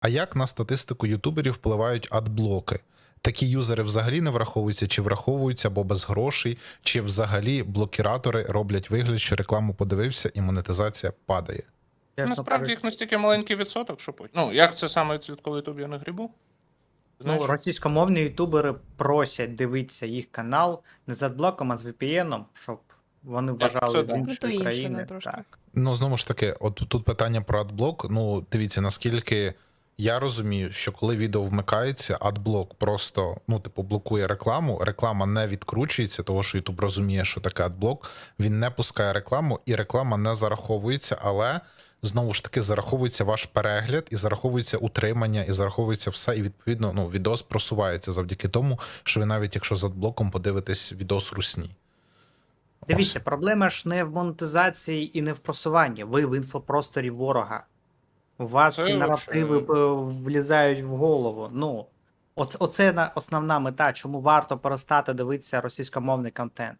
А як на статистику ютуберів впливають адблоки? Такі юзери взагалі не враховуються, чи враховуються або без грошей, чи взагалі блокіратори роблять вигляд, що рекламу подивився і монетизація падає. Насправді кажучи, їх настільки маленький відсоток, що потім. Ну, як це саме відсотковий ютуб, я не грібу. Ну, російськомовні ютубери просять дивитися їх канал не з адблоком, а з VPN, щоб вони вважали це з іншої Ну, країни. трошки. Так. Ну, знову ж таки, от тут питання про адблок. Ну, дивіться, наскільки я розумію, що коли відео вмикається, адблок просто ну, типу, блокує рекламу. Реклама не відкручується, тому що YouTube розуміє, що таке адблок. Він не пускає рекламу, і реклама не зараховується, але знову ж таки зараховується ваш перегляд, і зараховується утримання, і зараховується все. І відповідно, ну, відос просувається завдяки тому, що ви навіть якщо з адблоком подивитесь відос русні. Дивіться, проблема ж не в монетизації і не в просуванні. Ви в інфопросторі ворога. У вас Це ці наративи е, влізають в голову. Ну, оце, оце на- основна мета, чому варто перестати дивитися російськомовний контент.